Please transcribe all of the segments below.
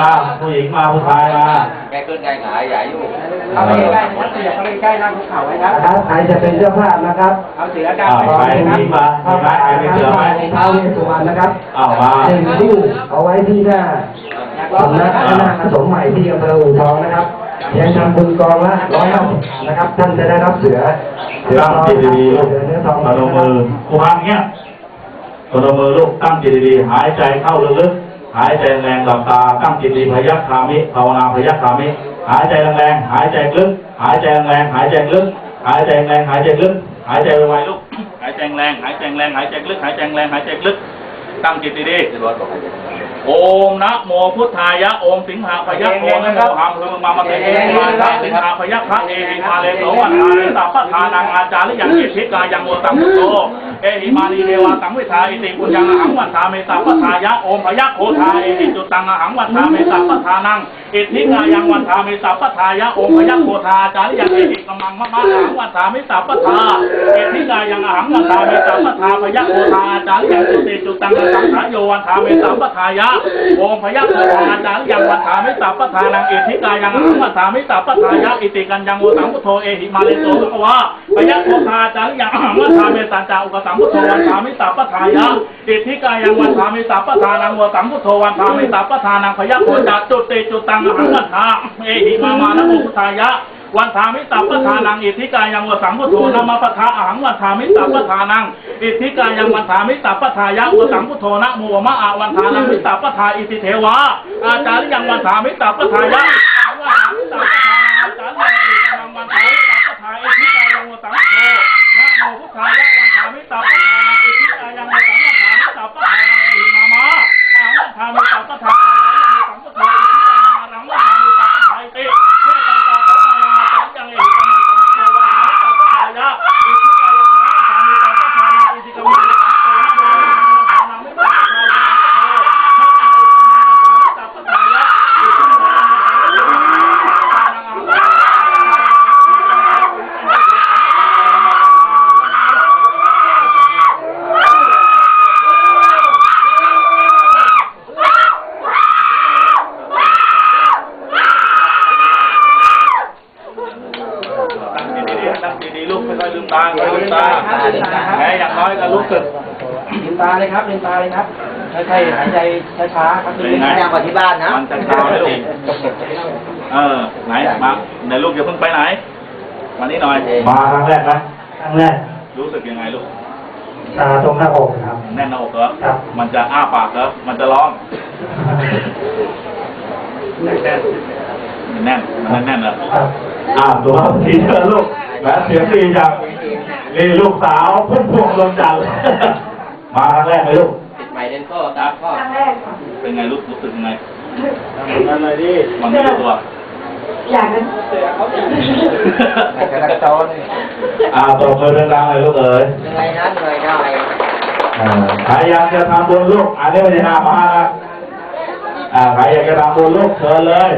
มา ผู้หญิงมาผู้ชายมาแกขึ้นไงหงายใหญ่อยู่เอาไปใกล้ๆนะครับเสือเข้าไปใกล้นั่งคุกเข่าไว้ครับนะครับใครจะเป็นเจ้าภาพนะครับเอาเสือดำอ้าวไปใครเลยผู้คหรับญิงมามีไหมใครมีเสือไหมท้าวเวสสุวรรณนะครับอ้าวมาหนึ่งคู่เอาไว้ที่หน้าสำนักหน้าผสมใหม่ที่อำเภออู่ทองนะครับเพียงทำบุญกองละร้อยห้าสิบนะครับ ท่านจะได้รับเสือเสือตั้งทองจิตดีๆลูกเสือเนื้อทองพนมมือครูพังเงี้ยพนมมือลูกตั้งจิตดีๆหายใจเข้าลึกๆ หายใจแรงหลับตาตั้งจิตดีพยัคฆามิภาวนาพยัคฆามิ หายใจแรงๆหายใจลึกหายใจแรงหายใจลึกหายใจแรงหายใจลึกหายใจไวๆลูกหายใจแรงหายใจแรงหายใจลึกหายใจแรงหายใจลึกตั้งจิตดีที่รถบอกให้ๆ โอมนะโมพุทธายะโอมสิงหาพยัคฆ์โอมนะโมหังคือมามาเตเอมาทะสิงหาพยัคฆ์เอหิมาเลโสวันทาเลสัพพทานังอาจาริยังอิทิกายังโมตังมุโตเอหิมานีเดวาสังวิทาอิติปุญญังอหังวันทาเมตัปทายะโอมพยัคฆ์โคทาเอหิจุตังอหังวันทาเมตัปทานังอิทิกายังวันทาเมตัปทายะโอมพยัคฆ์โคทาจาริยังเอหิกมังมะมะหังวันทาเมตัปทาอิทิกายังอหังวันทาเมตัปทาพยัคฆ์โคทาจาริยังจุติจุตังสังขายโยวันทาเมตัปทายะโอมพยัคฆ์โคทาจาริยังวันทาเมตัปทานังอิทิกายังอังวันทาเมตัปทายะอิติกันยังโมสังพุทโธเอหิมาเลโสภควาพยัคฆ์โคทาจาริยังอังวันทาเมตัญจาอุกสังพุทโธวันทามิสัพพทายะอิทิกายังวันทามิสัพพทานังวสังพุทโธวันทามิสัพพทานังพยัคฆ์โคจัจุติจุตังอหังวันทาเอหิมามานะโมพุทธายะ วันทามิสัพพทานังอิทธิกายังวสังพุทโธนามาปทาอหังวันทามิสัพพทานังอิทธิกายังวันทามิสัพพทายะวสังพุทโธนะโมมะอาวันทานังมิสัพพทาอิติเทวะอาจาริยังวันทามิสัพพทายะวันทามิสัพพทานังอาจาริยังวันทามิสัพพทาอิทธิกายังวสังพุทโธนะโมพุทธายะวันทามิสัพพทานังอิทธิกายังวันสังฆทามิสัพพทาหิมามาอาหังทามิสัพพทาอายังสังพุทโธอิทธิกายังรังวะทามิสัพพทาอิติเทตังตาโตมาจังยังเอหิกังสังโฆวามิสัพพทายะอิทธิกายังรังวะทามิสัพพทานังอิทธิกายังสังโฆนะโมทานังมิสัพพทายะนะโมสังโฆนะโมสัพพทายะอิทธิกายังสังโฆตั้งดีๆตั้งดีๆลูกไม่ค่อยลืมตาไม่ค่อยลืมตา แม้อย่างน้อยก็รู้สึกลืมตาเลยครับลืมตาเลยครับค่อยๆหายใจช้าๆครับเป็นไงแรงกว่าที่บ้านนะมันจะเช้าไหมลูกเออไหนมาไหนลูกอย่าเพิ่งไปไหนมานี่หน่อยมาครั้งแรกนะครั้งแรกรู้สึกยังไงลูกตาตรงหน้าอกครับ แน่นหน้าอกเหรอครับ มันจะอ้าปากเหรอมันจะร้องแน่นมันแน่นมันแน่นเหรอครับอ้าวตัวทีเธอลูกแหมเสียงดีจัง นี่ลูกสาวพุ่มพวงลมจันทร์ มาครั้งแรกเลยลูกติดใหม่เดนโซ่ตามข้อเป็นไงลูกรู้สึกยังไงนั่นเลยดิมันไม่รู้ตัวอยากจะไม่กระดักโตเลยอ่าตบมือดังๆเลยลูกเอ๋ยเหนื่อยนะเหนื่อยได้เอ่อใครอยากจะทำบุญลูกอันนี้ไม่ได้ห้ามมานะอ่าใครอยากจะทำบุญลูกเชิญเลย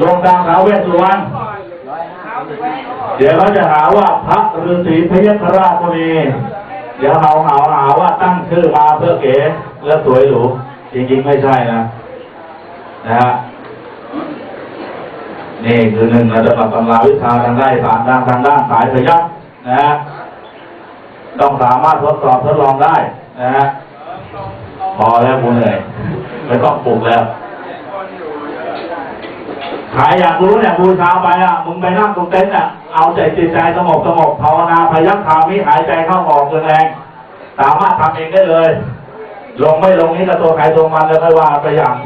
ลงตามท้าวเวสสุวรรณ เดี๋ยวเขาจะหาว่าพระฤาษีพยศราชมุนีเดี๋ยวเขาหาหาว่าตั้งชื่อมาเพื่อเก๋และสวยหรูจริงๆไม่ใช่นะนะฮะนี่คือหนึ่งระดับตำราวิชาทางด้านทางด้านทางด้านสายพยัคฆ์นะฮะต้องสามารถทดสอบทดลองได้นะฮะพอแล้วกูเหนื่อยไม่ต้องปลุกแล้ว ใครอยากรู้เนี่ยบูชาไปอะมึงไปนั่งตรงเต็นท์อะเอาใจจิตใจสงบสงบภาวนาพยัคฆ์คามิหายใจเข้าออกแรงสามารถทำเองได้เลย ลงไม่ลงนี่ก็ตัวใครตัวมันแล้วค่อยว่าไปอย่าง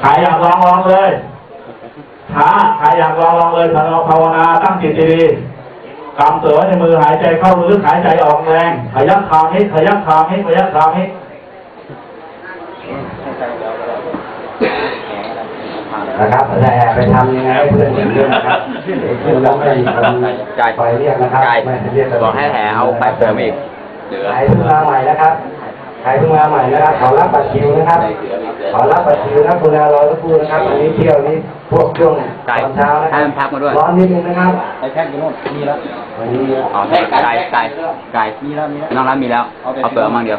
ใครอยากลองลองเลยท้าใครอยากลองลองเลยภาวนาตั้งจิตดีกำเสือในมือหายใจเข้าลึกหายใจออกแรงพยักคามิพยักคามิพยักคามิ นะครับแต่ไปทำยังไงให้เพื่อนเห็นด้วยนะครับเพื่อนเราไม่มีคนไปเรียกนะครับไก่ไม่เรียกบอกให้แถเอาไปเสริมอีกเหลือใครเพิ่งมาใหม่นะครับใครเพิ่งมาใหม่นะครับขอรับบัตรคิวนะครับขอรับบัตรคิวนะคุณารอสักครู่นะครับอันนี้เที่ยวนี้พวกช่วงตอนเช้านะคให้รับมันพักมาด้วยร้อนนิดนึงนะครับไอ้แท่งอยู่โน่นมีแล้ววันนี้อ๋อไก่ไก่ไก่ไก่มีแล้วมีแล้วน้องร้านมีแล้วเอาเปลือกมาเดียว